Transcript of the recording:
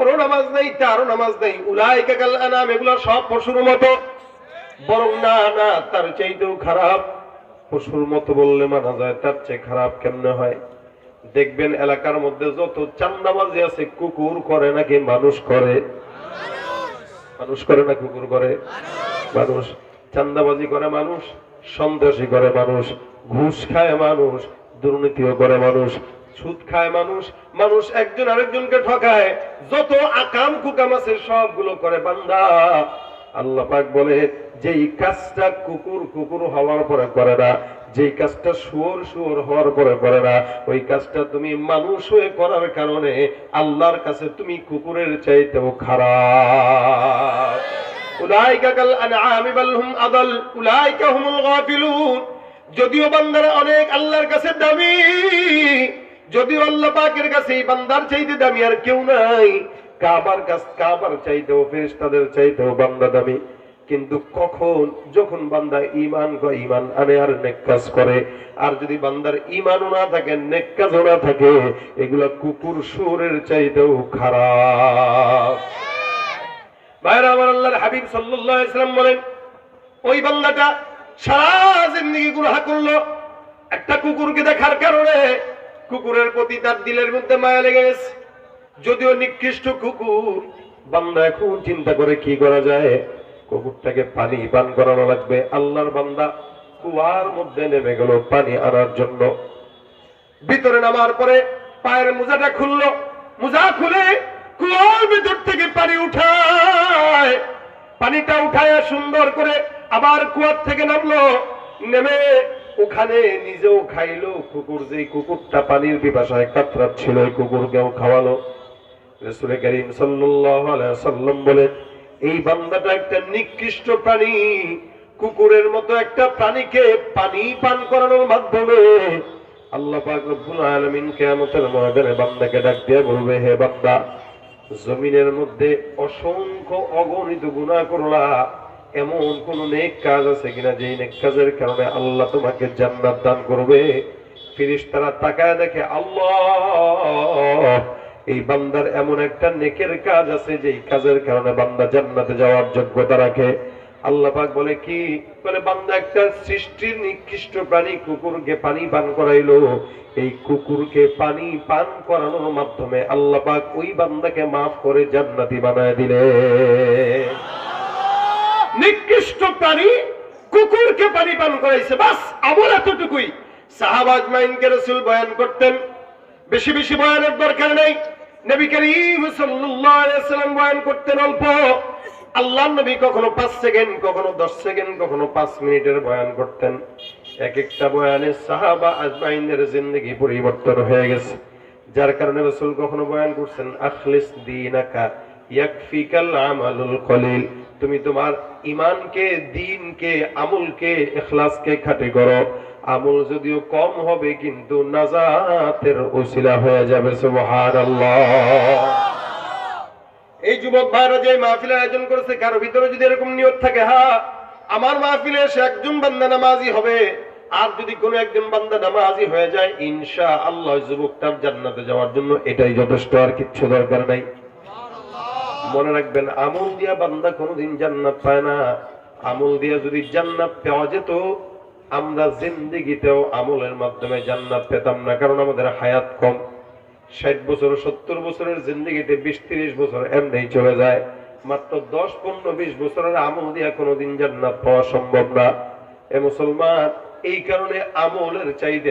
ওরও নামাজ নেই, তারও নামাজ নেই। উলাইকা কাল আনাম এগুলো সব পশুর মতো। বরং না না, তার চাইতেও খারাপ। পশুর মতো বললে মানা যায়, তার চেয়ে খারাপ কেমনে হয়? দেখবেন এলাকার মধ্যে যত চান্দাবাজি আছে, কুকুর করে নাকি মানুষ করে? মানুষ করে না কুকুর করে? মানুষ চান্দাবাজি করে মানুষ সন্ত্রাসী করে মানুষ, ঘুষ খায় মানুষ, দুর্নীতিও করে মানুষ। সুদ খায় মানুষ মানুষ একজন আরেকজনকে ঠকায়। যত আকাম কুকাম আছে, সবগুলো করে বান্দা। আল্লাহ পাক বলে, যেই কাজটা কুকুর কুকুর হওয়ার পরে করে না, যেই কাজটা শুয়োর শুয়োর হওয়ার পরে করে না, ওই কাজটা তুমি মানুষ হয়ে করার কারণে আল্লাহর কাছে তুমি কুকুরের চাইতেও খারাপ। উলাইকা কাল আনআমি বাল হুম আদাল, উলাইকা হুমুল গাফিলুন। যদিও বান্দারা অনেক আল্লাহর কাছে দামি যদিও আল্লাহ পাকের কাছে এই বান্দার চাইতে দামি আর কেউ নাই, কাবার কাছ, কাবার চাইতেও ফেরেশতাদের চাইতেও বান্দা দামি। কিন্তু কখন, যখন বান্দা ইমান ইমান আনে আর নেক কাজ করে, আর যদি বান্দার ইমানও না থাকে, নেক কাজও না থাকে, এগুলা কুকুর সুরের চাইতেও খারাপ। ভাইরা, আমার আল্লাহর হাবিব সাল্লাল্লাহু আলাইহি সাল্লাম বলেন, ওই বান্দাটা সারা জিন্দগি গুনাহ করল, একটা কুকুরকে দেখার কারণে কুকুরের প্রতি তার দিলের মধ্যে মায়া লেগে গেছে। যদিও নিকৃষ্ট কুকুর, বান্দা এখন চিন্তা করে কি করা যায়? কুকুরটাকে পানি পান করানো লাগবে। আল্লাহর বান্দা কুয়ার মধ্যে নেমে গেল পানি আনার জন্য। ভিতরে নামার পরে পায়ের মোজাটা খুললো। মোজা খুলে কুয়ার ভিতর থেকে পানি উঠায়। পানিটা উঠায় সুন্দর করে আবার কুয়ার থেকে নামলো। নেমে ওখানে নিজেও খাইলো, কুকুর যে কুকুরটা পানির পিপাসায় কাতরাচ্ছিল, ওই কুকুরকেও খাওয়ালো। রসুল করিম সাল্লাম বলেন, এই বান্দাটা একটা নিকৃষ্ট প্রাণী। কুকুরের মতো একটা প্রাণীকে পানি পান করানোর মাধ্যমে আল্লাহ পাক রব্বুল আলামিন কিয়ামতের বান্দাকে ডাক দিয়ে বলবে, হে বান্দা, জমিনের মধ্যে অসংখ্য অগণিত গুনাহ করলা। এমন কোন নেক কাজ আছে কিনা যেই নেক কাজের কারণে আল্লাহ তোমাকে জান্নাত দান করবে? ফিরিস্তারা তাকায় দেখে, আল্লাহ! এই বান্দার এমন একটা নেকের কাজ আছে যেই কাজের কারণে বান্দা জান্নাতে যাওয়ার যোগ্যতা রাখে। আল্লাহ পাক বলে, কি? বলে, বান্দা একটা সৃষ্টির নিকৃষ্ট প্রাণী কুকুরকে পানি পান করাইলো। এই কুকুরকে পানি পান করানোর মাধ্যমে আল্লাহ পাক ওই বান্দাকে মাফ করে জান্নাতি বানায় দিলে নিকৃষ্ট প্রাণী কুকুরকে পানি পান করাইছে। বাস, আমল এতটুকুই। সাহাবাজ মাইনকে রসুল বয়ান করতেন। বেশি বেশি বয়ানের দরকার নেই। নবী করিম সাল্লাম বয়ান করতেন অল্প। নবী কখনো সেকেন্ড, কখনো দশ সেকেন্ড, কখনো মিনিটের বয়ান করতেন। এক একটা বয়ানে সাহাবা আজমাইনের পরিবর্তন হয়ে গেছে। যার কারণে রসুল কখনো বয়ান করছেন, আখলিস দিনাকা, ইয়াকফিকাল আমালুল কলিল তুমি তোমার ইমানকে দিনকে, আমলকে, ইখলাসকে খাঁটি করো। আমল যদিও কম হবে, কিন্তু নাজাতের ওসিলা হয়ে যাবে, সুবহানাল্লাহ। এই যুবক ভাইরা যে মাহফিলের আয়োজন করেছে, কারও ভিতরে যদি এরকম নিয়ত থাকে হ্যাঁ আমার মাহফিলে এসে একজন বান্দা নামাজি হবে, আর যদি কোনো একজন বান্দা নামাজি হয়ে যায় ইনশা আল্লাহ যুবকটার জান্নাতে যাওয়ার জন্য এটাই যথেষ্ট, আর কিচ্ছু দরকার নাই। মনে রাখবেন, আমল দিয়া বান্দা কোনোদিন জান্নাত পায় না। আমল দিয়া যদি জান্নাত পাওয়া যেত, আমরা জিন্দিগিতেও আমলের মাধ্যমে জান্নাত পেতাম না, কারণ আমাদের হায়াত কম। ষাট বছর, সত্তর বছরের জিন্দিগিতে বিশ তিরিশ বছর এমনি চলে যায়। মাত্র দশ, পনেরো, বিশ বছরের আমল দিয়া কোনোদিন জান্নাত পাওয়া সম্ভব না। এ মুসলমান, এই কারণে আমলের চাইতে